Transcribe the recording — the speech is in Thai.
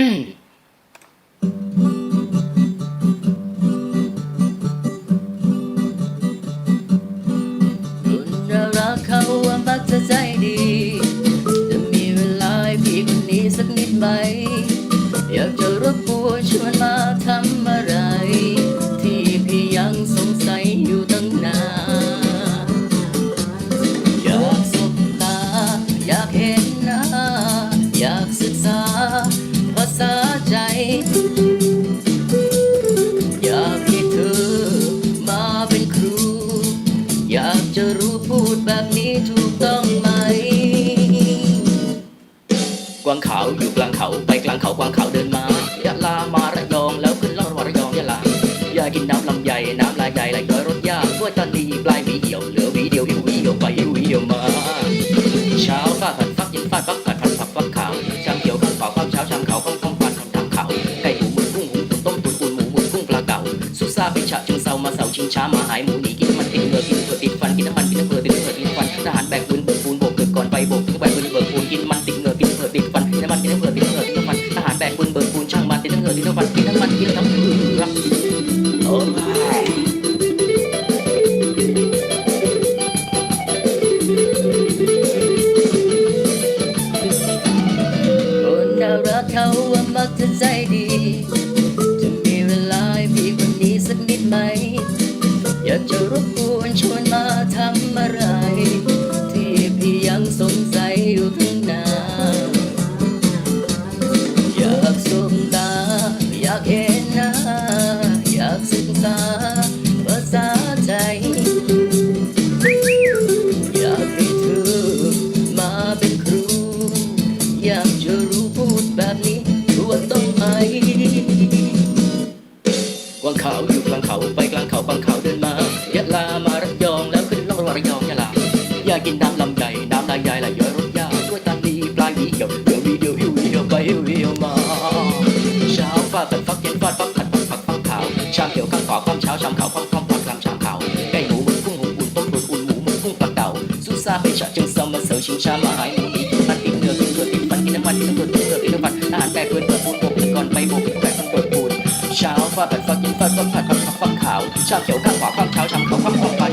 คุณน่ารักเขาว่ามักจะใจดี จะมีเวลาให้พี่คนนี้สักนิดไหม วางขาวอยู่กลางเขาไปกลางเขากวางขาวเดินมายะลามาระยองแล้วขึ้นล่องระยองยะลายากินน้ำลำไยน้ำลายใหญ่ไหลย้อยรถยากกล้วยตานีปลายหวีเหี่ยวเหลือหวีเดียวหิวหวีเดียวไปหิวหวีเดียวมา เช้าฟาดผัดฟักย็นฟาดฟักผัดผัดผักฟักขาวชามเขียวข้าวขาวข้าวเช้าชามขาวข้าวข้าวผัดข้าวทำขาวไก่หมูหมึกกุ้งหมูตุ๋นต้มตุ๋นปูนหมูหมูกุ้งปลาเก๋าสุซ่าไปฉะเชิงเซามาเสาชิงช้ามาหายหมูหนีกินน้ำมันติดเกลือกินเกลือติดฟันกินน้ำมันกินน้ำเกลือติดเกลือติด แบกปืนเบิกปูนช่างมันติดน้งเกลือติดฟันกินน้งมันกินน้ำเกลือโอ้ยคนน่ารักเขาว่ามักจะใจดี กวางขาอยู่กลางเขาไปกลางเขากวางขาเดินมายะลามาระยองแล้วขึ้นล่องระยองยะลาอยากกินน้ำลำไยน้ำลายใหญ่ไหลย้อยรถยากด้วยตานีปลายหวีเหี่ยวเดียววีเดียวหิวหวีเดียวไปหิวหวีเดียวมาเช้าฟาดผัดฟักเย็นฟาดฟักผัดผักผักฟักขาวชามเขียวข้าวขาวาวเช้าชามขาวข้าวข้าวผัดกลางชามขาวไก่หมูหมึกกุ้งหมูอุ่นต้มตุ๋นอุ่นหมูหมูกุ้งปลาเก๋าซูซ่าไปฉะเชิงเซามาเสิร์ฟชิงชามาหายหมูหนีกินมันติดเนื้อกินเกลือติดฟันกินน้ำมันกินน้ำเกลือติดเกลือติดน้ำมันอาหารแบกเกินเปิดปูนโบกก่อนไปโบกแเช้าฟาดผัดฟักเย็นฟาดฟักผัดผักผักฟักขาวชามเขียวข้าวขาวข้าวเช้าชามขาวข้าวข้าวปลา